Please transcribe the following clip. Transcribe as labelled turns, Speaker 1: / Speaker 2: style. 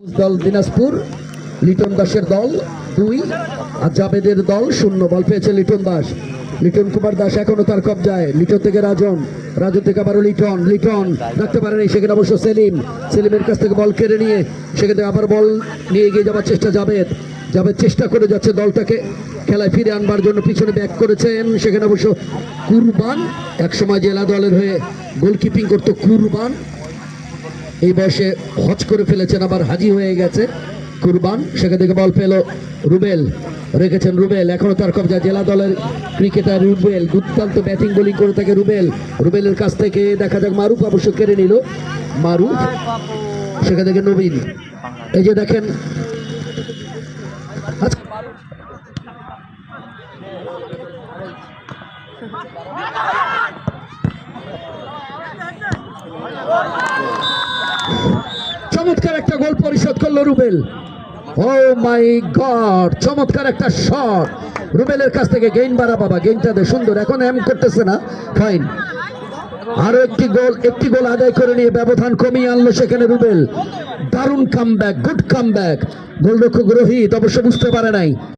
Speaker 1: দল দিনাজপুর, লিটন দাসের দল দুই, আর জাবেদের দল শূন্য। বল পেয়েছে লিটন দাস। লিটন কুমার দাস এখনও তার কবজায়। লিটন থেকে রাজন। রাজন থেকে আবারও লিটন। লিটন রাখতে পারেনি সেখানে অবশ্য সেলিম। সেলিমের কাছ থেকে বল কেড়ে নিয়ে সেখান আবার বল নিয়ে এগিয়ে যাওয়ার চেষ্টা জাবেদ। জাবেদ চেষ্টা করে যাচ্ছে দলটাকে খেলায় ফিরে আনবার জন্য। পিছনে ব্যাক করেছেন সেখানে অবশ্য কুরবান। একসময় জেলা দলের হয়ে গোলকিপিং করতো কুরবান। এই বয়সে হজ করে ফেলেছেন আবার হাজি হয়ে গেছে। কুরবান সেখান থেকে বল পেল রুবেল রেখেছেন রুবেল। এখনও তার কবজা জেলা দলের ক্রিকেটার রুবেল। দুর্দান্ত ব্যাটিং বোলিং করে থাকে রুবেল। রুবেলের কাছ থেকে দেখা যাক মারুফ অবশ্য কেড়ে নিল। মারুফ সেখান থেকে নবীন। এই যে দেখেন আচ্ছা, চমৎকার একটা গোল পরিশোধ করল রুবেল। ও মাই গড চমৎকার একটা শট রুবেলের কাছ থেকে গেইন বাড়া বাবা গেইনটা দে, সুন্দর। এখন এম করতেছে না? ফাইন আরও একটি গোল একটি গোল আদায় করে নিয়ে ব্যবধান কমিয়ে আনলো সেখানে রুবেল। দারুণ come back good come back গোলরক্ষক রোহিত, অবশ্য বুঝতে পারে নাই।